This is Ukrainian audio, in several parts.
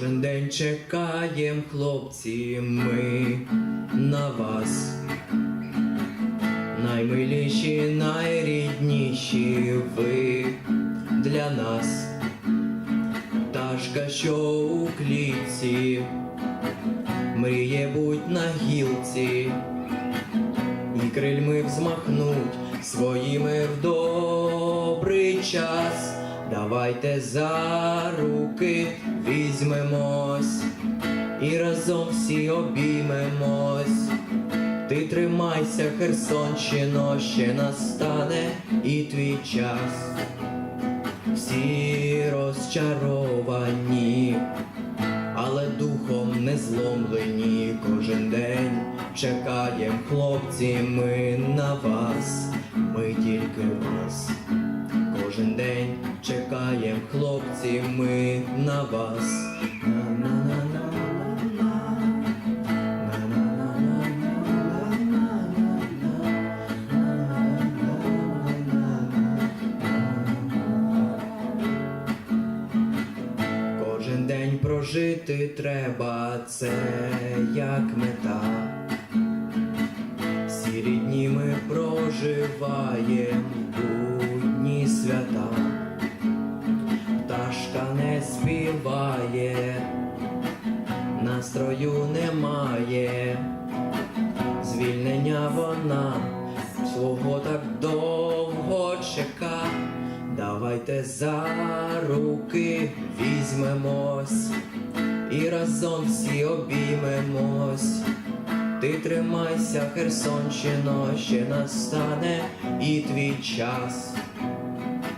Кожен день чекаєм, хлопці, ми на вас. Наймиліші, найрідніші ви для нас. Пташка, що у клітці, мріє будь на гілці, і крильми взмахнуть своїми в добрий час. Давайте за руки візьмемось і разом всі обіймемось. Ти тримайся, Херсонщино, ще настане і твій час. Всі розчаровані, але духом не зломлені. Кожен день чекаєм, хлопці, ми на вас, Кожен день прожити треба, це як мета. Всі рідні ми проживаєм будні свята. Не співає, настрою немає, звільнення вона свого так довго чека. Давайте за руки візьмемось і разом всі обіймемось. Ти тримайся, Херсонщино, ще настане і твій час.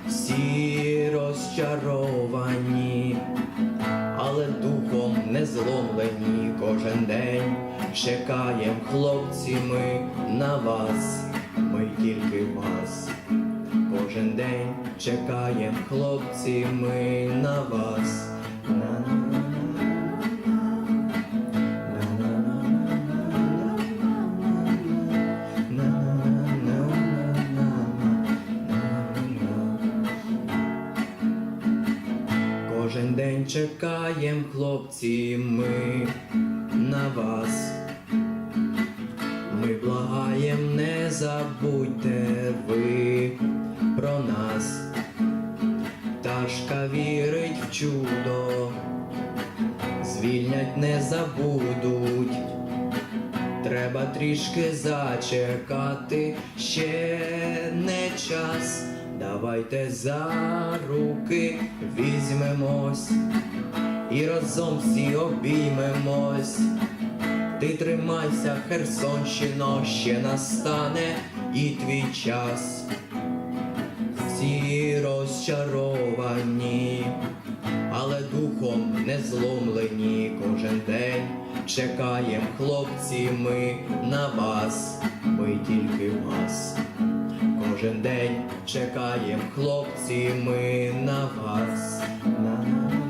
Всі розчаровані, але духом не зломлені. Кожен день чекаєм, хлопці, ми на вас, ми тільки вас. Кожен день чекаєм, хлопці, ми на вас. на чекаєм, хлопці, ми на вас. Ми благаєм, не забудьте ви про нас. Пташка вірить в чудо, звільнять не забудуть. Треба трішки зачекати, ще не час. Давайте за руки візьмемось і разом всі обіймемось. Ти тримайся, Херсонщино, ще настане і твій час. Всі розчаровані, але духом не зломлені. Кожен день чекаєм, хлопці, ми на вас, ми тільки вас кожен день чекаєм, хлопці, ми на вас. на вас.